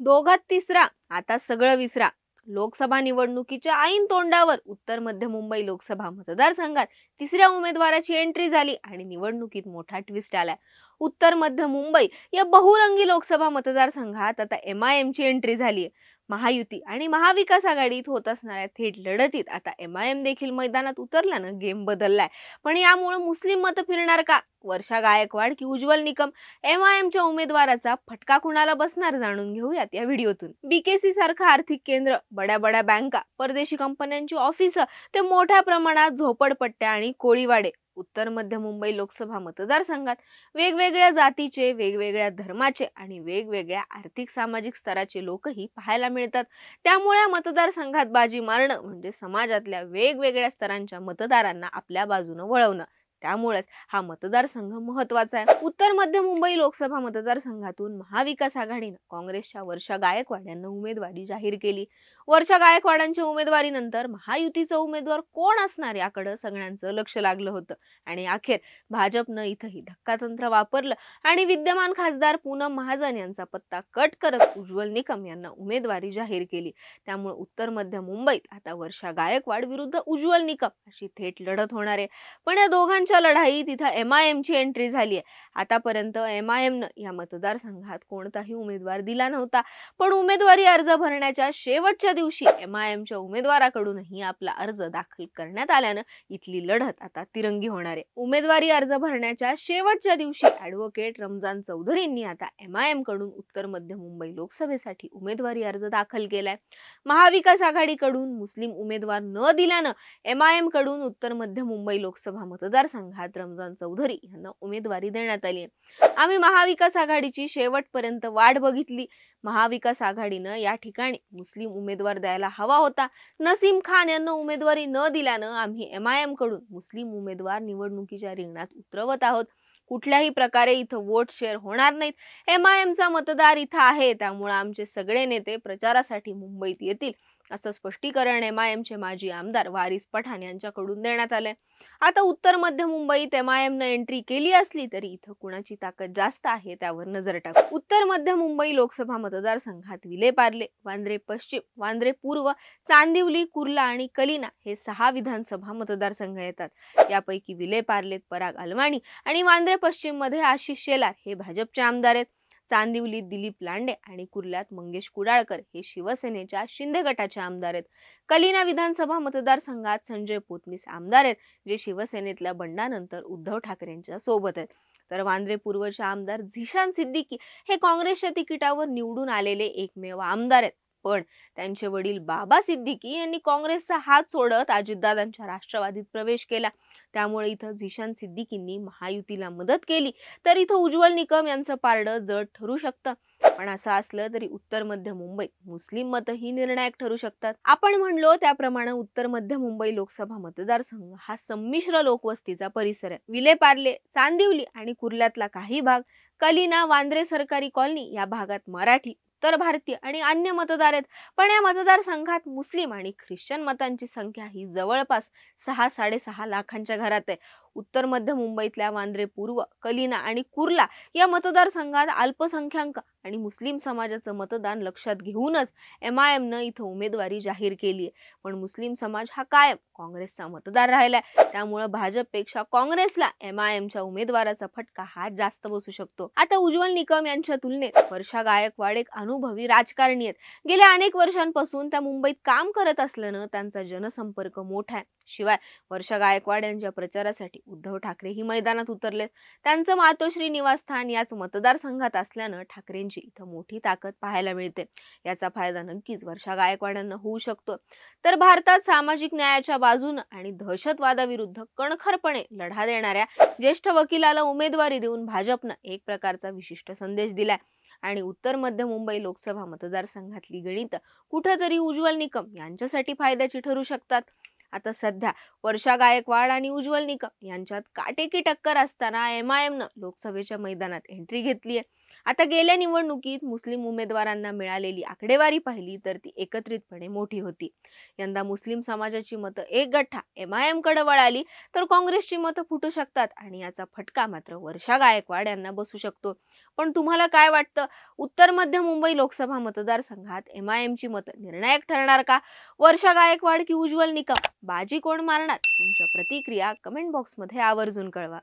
दोघात तिसरा आता सगळं विसरा. लोकसभा निवडणुकीच्या ऐन तोंडावर उत्तर मध्य मुंबई लोकसभा मतदारसंघात तिसऱ्या उमेदवाराची एंट्री झाली आणि निवडणुकीत मोठा ट्विस्ट आलाय. उत्तर मध्य मुंबई या बहुरंगी लोकसभा मतदारसंघात आता एम आय एमची एंट्री झाली महायुती आणि महाविकास आघाडीत होत असणाऱ्या थेट लढतीत आता एम आय एम देखील मैदानात उतरल्यानं गेम बदललाय. पण यामुळे मुस्लिम मत फिरणार का? वर्षा गायकवाड की उज्ज्वल निकम? एम आय एमच्या उमेदवाराचा फटका कुणाला बसणार जाणून घेऊयात या व्हिडिओतून. बीकेसी सारखं आर्थिक केंद्र बड्या बड्या बँका परदेशी कंपन्यांची ऑफिसं ते मोठ्या प्रमाणात झोपडपट्ट्या आणि कोळीवाडे. उत्तर मध्य मुंबई लोकसभा मतदारसंघात वेगवेगळ्या जातीचे वेगवेगळ्या धर्माचे आणि वेगवेगळ्या आर्थिक सामाजिक स्तराचे लोकही पाहायला मिळतात. त्यामुळे मतदारसंघात बाजी मारणं म्हणजे समाजातल्या वेगवेगळ्या स्तरांच्या मतदारांना आपल्या बाजूनं वळवणं त्यामुळेच हा मतदारसंघ महत्त्वाचा आहे. उत्तर मध्य मुंबई लोकसभा मतदारसंघातून महाविकास आघाडीनं काँग्रेसच्या वर्षा गायकवाड यांना उमेदवारी जाहीर केली. वर्षा गायकवाडांच्या उमेदवारीनंतर महायुतीचा उमेदवार कोण असणार याकडे सगळ्यांचं लक्ष लागलं होतं. आणि अखेर भाजपनं इथंही धक्कातंत्र वापरलं आणि विद्यमान खासदार पूनम महाजन यांचा पत्ता कट करत उज्ज्वल निकम यांना उमेदवारी जाहीर केली. त्यामुळे उत्तर मध्य मुंबईत आता वर्षा गायकवाड विरुद्ध उज्ज्वल निकम अशी थेट लढत होणार आहे. पण या दोघांच्या लढाईत इथं एम आय एमची एंट्री झाली आहे. आतापर्यंत एम आय एमनं या मतदारसंघात कोणताही उमेदवार दिला नव्हता. पण उमेदवारी अर्ज भरण्याच्या शेवटच्या दिवशी एम आय एमच्या उमेदवाराकडूनही आपला अर्ज दाखल करण्यात आल्यानं इथली लढत आता तिरंगी होणार आहे. उमेदवारी अर्ज भरण्याच्या शेवटच्या दिवशी ऍडव्होकेट रमजान चौधरींनी आता एम आय एमकडून उत्तर मध्य मुंबई लोकसभेसाठी उमेदवारी अर्ज दाखल केलाय. महाविकास आघाडीकडून मुस्लिम उमेदवार न दिल्यानं एम आय एमकडून उत्तर मध्य मुंबई लोकसभा मतदारसंघात रमजान चौधरी यांना उमेदवारी देण्यात आली आहे. आम्ही महाविकास आघाडीची शेवटपर्यंत वाट बघितली. महाविकास आघाडीनं या ठिकाणी मुस्लिम उमेदवार द्यायला हवा होता. नसीम खान यांना उमेदवारी न दिल्यानं आम्ही एम आय एमकडून मुस्लिम उमेदवार निवडणुकीच्या रिंगणात उतरवत आहोत. कुठल्याही प्रकारे इथं वोट शेअर होणार नाहीत. एम आय एमचा मतदार इथं आहे. त्यामुळे आमचे सगळे नेते प्रचारासाठी मुंबईत येतील. असं स्पष्टीकरण एम आय एमचे माजी आमदार वारिस पठाण यांच्याकडून देण्यात आलंय. आता उत्तर मध्य मुंबईत एम आय एमनं एंट्री केली असली तरी इथं कुणाची ताकद जास्त आहे त्यावर नजर टाकू. उत्तर मध्य मुंबई लोकसभा मतदारसंघात विलेपार्ले वांद्रे पश्चिम वांद्रे पूर्व चांदिवली कुर्ला आणि कलिना हे सहा विधानसभा मतदारसंघ येतात. यापैकी विलेपार्लेत पराग अलवाणी आणि वांद्रे पश्चिममध्ये आशिष शेलार हे भाजपचे आमदार आहेत. चांदिवलीत दिलीप लांडे आणि कुर्ल्यात मंगेश कुडाळकर हे शिवसेनेच्या शिंदे गटाचे आमदार आहेत. कलिना विधानसभा मतदारसंघात संजय पोतनीस आमदार आहेत जे शिवसेनेतल्या बंडानंतर उद्धव ठाकरेंच्या सोबत आहेत. तर वांद्रे पूर्वचे आमदार झिशान सिद्दीकी हे काँग्रेसच्या तिकिटावर निवडून आलेले एकमेव आमदार आहेत. पण त्यांचे वडील बाबा सिद्दीकी यांनी काँग्रेसचा हात सोडत अजितदादांच्या राष्ट्रवादीत प्रवेश केला. त्यामुळे इथं झिशान सिद्दीकींनी महायुतीला मदत केली. तर इथं उज्ज्वल निकम यांचं पारडं जड ठरू शकतं. पण असं असलं तरी उत्तर मध्य मुंबईत मुस्लिम मतही निर्णायक ठरू शकतात. आपण म्हणलो त्याप्रमाणे उत्तर मध्य मुंबई लोकसभा मतदारसंघ हा संमिश्र लोकवस्तीचा परिसर आहे. विलेपार्ले चांदिवली आणि कुर्ल्यातला काही भाग कलिना वांद्रे सरकारी कॉलनी या भागात मराठी उत्तर भारतीय आणि अन्य मतदार आहेत. पण या मतदारसंघात मुस्लिम आणि ख्रिश्चन मतांची संख्या ही जवळपास सहा साडेसहा लाखांच्या घरात आहे. उत्तर मध्य मुंबईतल्या वांद्रे पूर्व कलिना आणि कुर्ला या मतदारसंघात अल्पसंख्याक आणि मुस्लिम समाजाचं मतदान लक्षात घेऊनच एम आय एमनं इथं उमेदवारी जाहीर केली आहे पण मुस्लिम समाज हा कायम काँग्रेसचा मतदार राहिलाय. त्यामुळं भाजपपेक्षा काँग्रेसला एम आय एमच्या उमेदवाराचा फटका हा जास्त बसू शकतो. आता उज्ज्वल निकम यांच्या तुलनेत वर्षा गायकवाड एक अनुभवी राजकारणी आहेत. गेल्या अनेक वर्षांपासून त्या मुंबईत काम करत असल्यानं त्यांचा जनसंपर्क मोठा आहे. शिवाय वर्षा गायकवाड यांच्या प्रचारासाठी उद्धव ठाकरे ही मैदानात उतरलेत. त्यांचं मातोश्री निवासस्थान याच मतदारसंघात असल्यानं ठाकरेंची इथं मोठी ताकद पाहायला मिळते. याचा फायदा नक्कीच वर्षा गायकवाडांना होऊ शकतो. तर भारतात सामाजिक न्यायाच्या बाजूनं आणि दहशतवादाविरुद्ध कणखरपणे लढा देणाऱ्या ज्येष्ठ वकिलाला उमेदवारी देऊन भाजपनं एक प्रकारचा विशिष्ट संदेश दिलाय. आणि उत्तर मध्य मुंबई लोकसभा मतदारसंघातली गणित कुठंतरी उज्ज्वल निकम यांच्यासाठी फायद्याची ठरू शकतात. आता सध्या वर्षा गायकवाड आणि उज्ज्वल निकम यांच्यात काटेकी टक्कर असताना एम आय एमनं लोकसभेच्या मैदानात एंट्री घेतली आहे आता गेल्या निवडणुकीत मुस्लिम उमेदवारांना मिळालेली आकडेवारी पाहिली तर ती एकत्रितपणे मोठी होती. यंदा मुस्लिम समाजाची मतं एक गठ्ठा एम आय एमकडे वळाली तर काँग्रेसची मतं फुटू शकतात आणि याचा फटका मात्र वर्षा गायकवाड यांना बसू शकतो. पण तुम्हाला काय वाटतं? उत्तर मध्य मुंबई लोकसभा मतदारसंघात एम आय एमची मतं निर्णायक ठरणार का? वर्षा गायकवाड की उज्ज्वल निकम? बाजी कोण मारणार? तुमच्या प्रतिक्रिया कमेंट बॉक्समध्ये आवर्जून कळवा.